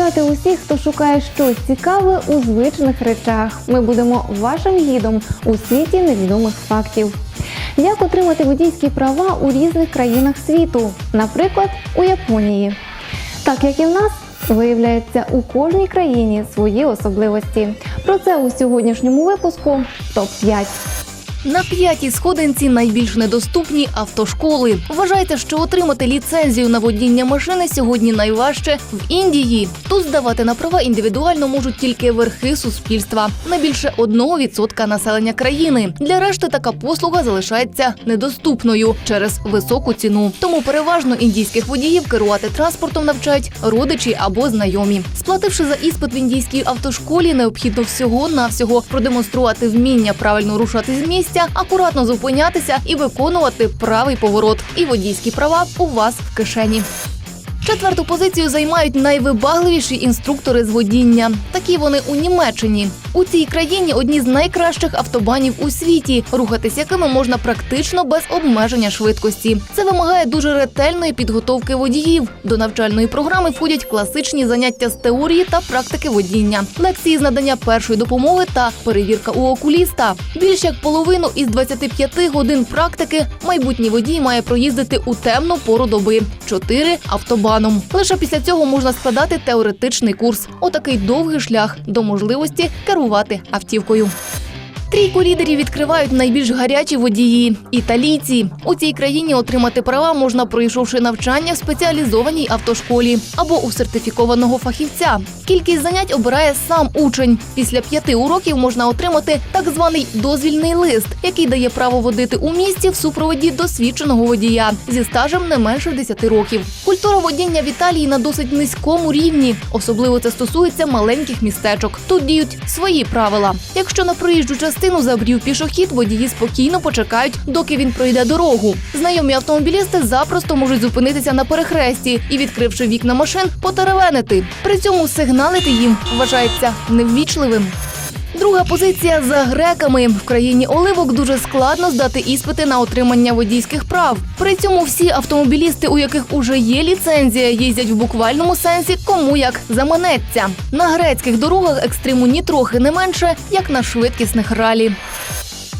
вітати усіх, хто шукає щось цікаве у звичних речах. Ми будемо вашим гідом у світі невідомих фактів. Як отримати водійські права у різних країнах світу, наприклад, у Японії. Так як і в нас, виявляється, у кожній країні свої особливості. Про це у сьогоднішньому випуску топ 5 На п'ятій сходинці найбільш недоступні автошколи. Вважайте, що отримати ліцензію на водіння машини сьогодні найважче в Індії. Тут здавати на права індивідуально можуть тільки верхи суспільства, не більше 1% населення країни. Для решти така послуга залишається недоступною через високу ціну. Тому переважно індійських водіїв керувати транспортом навчають родичі або знайомі. Сплативши за іспит в індійській автошколі, необхідно всього навсього продемонструвати вміння правильно рушати з місця, акуратно зупинятися і виконувати правий поворот. І водійські права у вас в кишені. Четверту позицію займають найвибагливіші інструктори з водіння. Такі вони у Німеччині. У цій країні одні з найкращих автобанів у світі, рухатись якими можна практично без обмеження швидкості. Це вимагає дуже ретельної підготовки водіїв. До навчальної програми входять класичні заняття з теорії та практики водіння, лекції з надання першої допомоги та перевірка у окуліста. Більш як половину із 25 годин практики майбутній водій має проїздити у темну пору доби 4 автобаном. Лише після цього можна складати теоретичний курс. Отакий довгий шлях до можливості керувати автівкою. Трійку лідерів відкривають найбільш гарячі водії італійці. У цій країні отримати права можна, пройшовши навчання в спеціалізованій автошколі або у сертифікованого фахівця. Кількість занять обирає сам учень. Після п'яти уроків можна отримати так званий дозвільний лист, який дає право водити у місті в супроводі досвідченого водія зі стажем не менше 10 років. Культура водіння в Італії на досить низькому рівні. Особливо це стосується маленьких містечок. Тут діють свої правила. Якщо на проїжджу частину забрів пішохід, водії спокійно почекають, доки він пройде дорогу. Знайомі автомобілісти запросто можуть зупинитися на перехресті і, відкривши вікна машин, потеревенити. При цьому сигналити їм вважається неввічливим. Друга позиція за греками. В країні оливок дуже складно здати іспити на отримання водійських прав. При цьому всі автомобілісти, у яких уже є ліцензія, їздять в буквальному сенсі кому як заманеться. На грецьких дорогах екстриму ні трохи не менше, як на швидкісних ралі.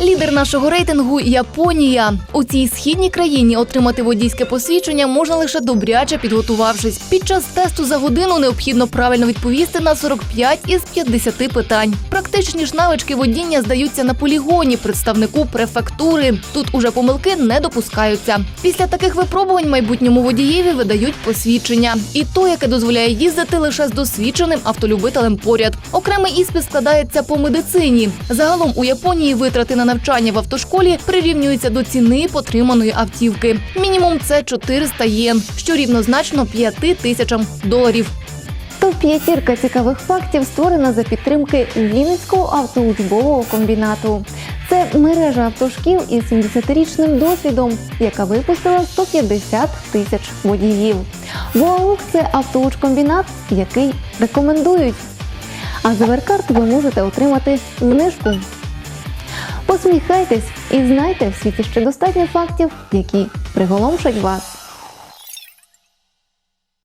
Лідер нашого рейтингу Японія. У цій східній країні отримати водійське посвідчення можна лише добряче підготувавшись. Під час тесту за годину необхідно правильно відповісти на 45 із 50 питань. Практичні ж навички водіння здаються на полігоні представнику префектури. Тут уже помилки не допускаються. Після таких випробувань майбутньому водієві видають посвідчення, і то, яке дозволяє їздити лише з досвідченим автолюбителем поряд. Окремий іспит складається по медицині. Загалом у Японії витрати на навчання в автошколі прирівнюються до ціни потриманої автівки. Мінімум це 400 єн, що рівнозначно 5 тисячам доларів. Топ п'ятірка цікавих фактів створена за підтримки Вінницького автоучбового комбінату. Це мережа автошкіл із 70-річним досвідом, яка випустила 150 тисяч водіїв. ВОАУК – це автоучкомбінат, який рекомендують. А за Веркарт ви можете отримати знижку. Посміхайтесь і знайте в світі ще достатньо фактів, які приголомшать вас.